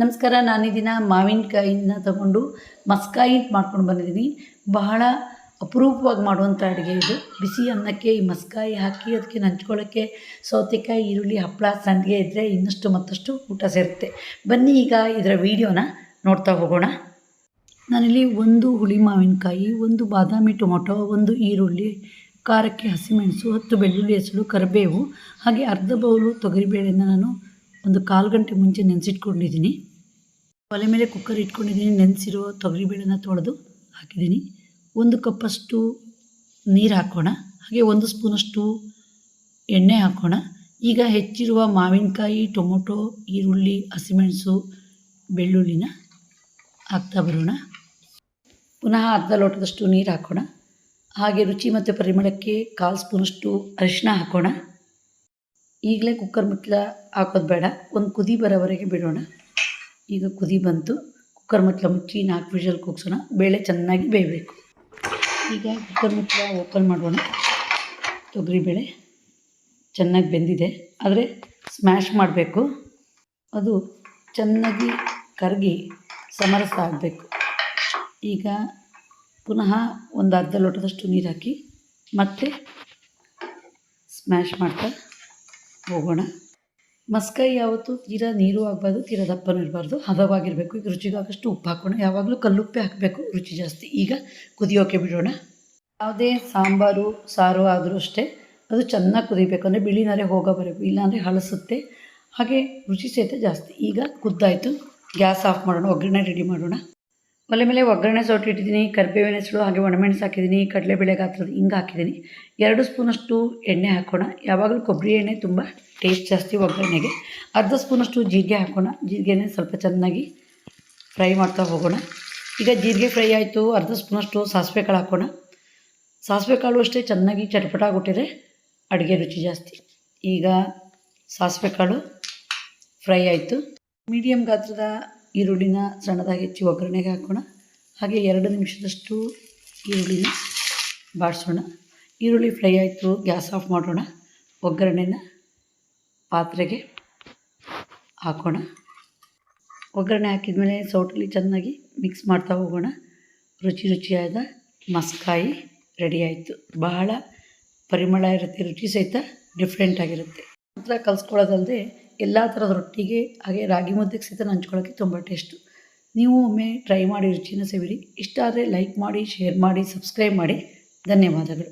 ನಮಸ್ಕಾರ, ನಾನು ಈ ದಿನ ಮಾವಿನಕಾಯಿನ ತಗೊಂಡು ಮಸ್ಕಾಯಿ ಮಾಡ್ಕೊಂಡು ಬಂದಿದ್ದೀನಿ. ಬಹಳ ಅಪರೂಪವಾಗಿ ಮಾಡುವಂಥ ಅಡುಗೆ ಇದು. ಬಿಸಿ ಅನ್ನಕ್ಕೆ ಈ ಮಸ್ಕಾಯಿ ಹಾಕಿ ಅದಕ್ಕೆ ನಂಚ್ಕೊಳ್ಳೋಕ್ಕೆ ಸೌತೆಕಾಯಿ, ಈರುಳ್ಳಿ, ಹಪ್ಪಳ, ಸಂಡಿಗೆ ಇದ್ದರೆ ಇನ್ನಷ್ಟು ಮತ್ತಷ್ಟು ಊಟ ಸೇರುತ್ತೆ. ಬನ್ನಿ ಈಗ ಇದರ ವೀಡಿಯೋನ ನೋಡ್ತಾ ಹೋಗೋಣ. ನಾನಿಲ್ಲಿ ಒಂದು ಹುಳಿ ಮಾವಿನಕಾಯಿ, ಒಂದು ಬಾದಾಮಿ ಟೊಮೊಟೊ, ಒಂದು ಈರುಳ್ಳಿ, ಖಾರಕ್ಕೆ ಹಸಿಮೆಣಸು, ಹತ್ತು ಬೆಳ್ಳುಳ್ಳಿ ಹೆಸರು, ಕರಿಬೇವು, ಹಾಗೆ ಅರ್ಧ ಬೌಲು ತೊಗರಿಬೇಳೆನ ನಾನು ಒಂದು ಕಾಲು ಗಂಟೆ ಮುಂಚೆ ನೆನೆಸಿಟ್ಕೊಂಡಿದ್ದೀನಿ. ಒಲೆ ಮೇಲೆ ಕುಕ್ಕರ್ ಇಟ್ಕೊಂಡಿದ್ದೀನಿ. ನೆನೆಸಿರೋ ತೊಗರಿಬೇಳೆನ ತೊಳೆದು ಹಾಕಿದ್ದೀನಿ. ಒಂದು ಕಪ್ಪಷ್ಟು ನೀರು ಹಾಕೋಣ. ಹಾಗೆ ಒಂದು ಸ್ಪೂನಷ್ಟು ಎಣ್ಣೆ ಹಾಕೋಣ. ಈಗ ಹೆಚ್ಚಿರುವ ಮಾವಿನಕಾಯಿ, ಟೊಮೊಟೊ, ಈರುಳ್ಳಿ, ಹಸಿಮೆಣಸು, ಬೆಳ್ಳುಳ್ಳಿನ ಹಾಕ್ತಾ ಬರೋಣ. ಪುನಃ ಅರ್ಧ ಲೋಟದಷ್ಟು ನೀರು ಹಾಕೋಣ. ಹಾಗೆ ರುಚಿ ಮತ್ತು ಪರಿಮಳಕ್ಕೆ ಕಾಲು ಸ್ಪೂನಷ್ಟು ಅರಿಶಿನ ಹಾಕೋಣ. ಈಗಲೇ ಕುಕ್ಕರ್ ಮುಚ್ಚಳ ಹಾಕೋದು ಬೇಡ, ಒಂದು ಕುದಿ ಬರೋವರೆಗೆ ಬಿಡೋಣ. ಈಗ ಕುದಿ ಬಂತು ಕುಕ್ಕರ್ ಮುಚ್ಚಳ ಮುಚ್ಚಿ ನಾಲ್ಕು ವಿಷಲ್ ಕೂಗ್ಸೋಣ, ಬೇಳೆ ಚೆನ್ನಾಗಿ ಬೇಯಬೇಕು. ಈಗ ಕುಕ್ಕರ್ ಮುಚ್ಚಳ ಓಪನ್ ಮಾಡೋಣ. ತೊಗರಿಬೇಳೆ ಚೆನ್ನಾಗಿ ಬೆಂದಿದೆ, ಆದರೆ ಸ್ಮ್ಯಾಶ್ ಮಾಡಬೇಕು. ಅದು ಚೆನ್ನಾಗಿ ಕರಗಿ ಸಮರಸ ಆಗಬೇಕು. ಈಗ ಪುನಃ ಒಂದು ಅರ್ಧ ಲೋಟದಷ್ಟು ನೀರು ಹಾಕಿ ಮತ್ತೆ ಸ್ಮ್ಯಾಶ್ ಮಾಡ್ತಾ ಹೋಗೋಣ. ಮಸ್ಕಾಯಿ ಯಾವತ್ತೂ ತೀರಾ ನೀರು ಆಗಬಾರ್ದು, ತೀರಾ ದಪ್ಪನೂ ಇರಬಾರ್ದು. ಹದವಾಗಿರಬೇಕು, ಈಗ ರುಚಿಗಾಗಷ್ಟು ಉಪ್ಪು ಹಾಕೋಣ. ಯಾವಾಗಲೂ ಕಲ್ಲುಪ್ಪೆ ಹಾಕಬೇಕು, ರುಚಿ ಜಾಸ್ತಿ. ಈಗ ಕುದಿಯೋಕೆ ಬಿಡೋಣ. ಯಾವುದೇ ಸಾಂಬಾರು, ಸಾರು ಆದರೂ ಅಷ್ಟೇ, ಅದು ಚೆನ್ನಾಗಿ ಕುದಿಬೇಕು. ಅಂದರೆ ಬಿಳಿ ನರೆ ಬರಬೇಕು ಇಲ್ಲಾಂದರೆ ಹಳಸುತ್ತೆ. ಹಾಗೆ ರುಚಿ ಸಹಿತ ಜಾಸ್ತಿ. ಈಗ ಕುದ್ದಾಯಿತು. ಗ್ಯಾಸ್ ಆಫ್ ಮಾಡೋಣ, ಒಗ್ಗರಣೆ ರೆಡಿ ಮಾಡೋಣ. ಒಲೆ ಮೇಲೆ ಒಗ್ಗರಣೆ ಸೊಟ್ಟು ಇಟ್ಟಿದ್ದೀನಿ, ಕರಿಬೇವಿನ ಹೆಸರು ಹಾಗೆ ಒಣಮೆಣಸು ಹಾಕಿದ್ದೀನಿ ಕಡಲೆಬೇಳೆ ಗಾತ್ರದ ಹಿಂಗೆ ಹಾಕಿದ್ದೀನಿ. ಎರಡು ಸ್ಪೂನಷ್ಟು ಎಣ್ಣೆ ಹಾಕೋಣ. ಯಾವಾಗಲೂ ಕೊಬ್ಬರಿ ಎಣ್ಣೆ ತುಂಬ ಟೇಸ್ಟ್ ಜಾಸ್ತಿ ಒಗ್ಗರಣೆಗೆ. ಅರ್ಧ ಸ್ಪೂನಷ್ಟು ಜೀರಿಗೆ ಹಾಕೋಣ. ಜೀರಿಗೆನೇ ಸ್ವಲ್ಪ ಚೆನ್ನಾಗಿ ಫ್ರೈ ಮಾಡ್ತಾ ಹೋಗೋಣ. ಈಗ ಜೀರಿಗೆ ಫ್ರೈ ಆಯಿತು. ಅರ್ಧ ಸ್ಪೂನಷ್ಟು ಸಾಸಿವೆ ಕಾಳು ಹಾಕೋಣ. ಸಾಸಿವೆ ಕಾಳು ಅಷ್ಟೇ ಚೆನ್ನಾಗಿ ಚಟಪಟಾಗುಟ್ಟಿದ್ರೆ ಅಡುಗೆ ರುಚಿ ಜಾಸ್ತಿ. ಈಗ ಸಾಸಿವೆ ಕಾಳು ಫ್ರೈ ಆಯಿತು. ಮೀಡಿಯಮ್ ಗಾತ್ರದ ಈರುಳ್ಳಿನ ಸಣ್ಣದಾಗಿ ಹೆಚ್ಚಿ ಒಗ್ಗರಣೆಗೆ ಹಾಕೋಣ. ಹಾಗೆ ಎರಡು ನಿಮಿಷದಷ್ಟು ಈರುಳ್ಳಿನ ಬಾಡಿಸೋಣ. ಈರುಳ್ಳಿ ಫ್ರೈ ಆಯಿತು, ಗ್ಯಾಸ್ ಆಫ್ ಮಾಡೋಣ. ಒಗ್ಗರಣೆನ ಪಾತ್ರೆಗೆ ಹಾಕೋಣ. ಒಗ್ಗರಣೆ ಹಾಕಿದ್ಮೇಲೆ ಸೌಟಲ್ಲಿ ಚೆನ್ನಾಗಿ ಮಿಕ್ಸ್ ಮಾಡ್ತಾ ಹೋಗೋಣ. ರುಚಿ ರುಚಿಯಾದ ಮಸ್ಕಾಯಿ ರೆಡಿ ಆಯಿತು. ಬಹಳ ಪರಿಮಳ ಇರುತ್ತೆ, ರುಚಿ ಸಹಿತ ಡಿಫ್ರೆಂಟ್ ಆಗಿರುತ್ತೆ. ಮಾತ್ರ ಕಲಿಸ್ಕೊಳ್ಳೋದಲ್ಲದೆ ಎಲ್ಲ ಥರದ ರೊಟ್ಟಿಗೆ, ಹಾಗೆ ರಾಗಿ ಮುದ್ದೆಗೆ ಸಹಿತ ಹಂಚ್ಕೊಳ್ಳೋಕ್ಕೆ ತುಂಬ ಟೇಸ್ಟು ನೀವು ಒಮ್ಮೆ ಟ್ರೈ ಮಾಡಿ ರುಚಿನ ಸವಿರಿ. ಇಷ್ಟ ಆದರೆ ಲೈಕ್ ಮಾಡಿ ಶೇರ್ ಮಾಡಿ ಸಬ್ಸ್ಕ್ರೈಬ್ ಮಾಡಿ. ಧನ್ಯವಾದಗಳು.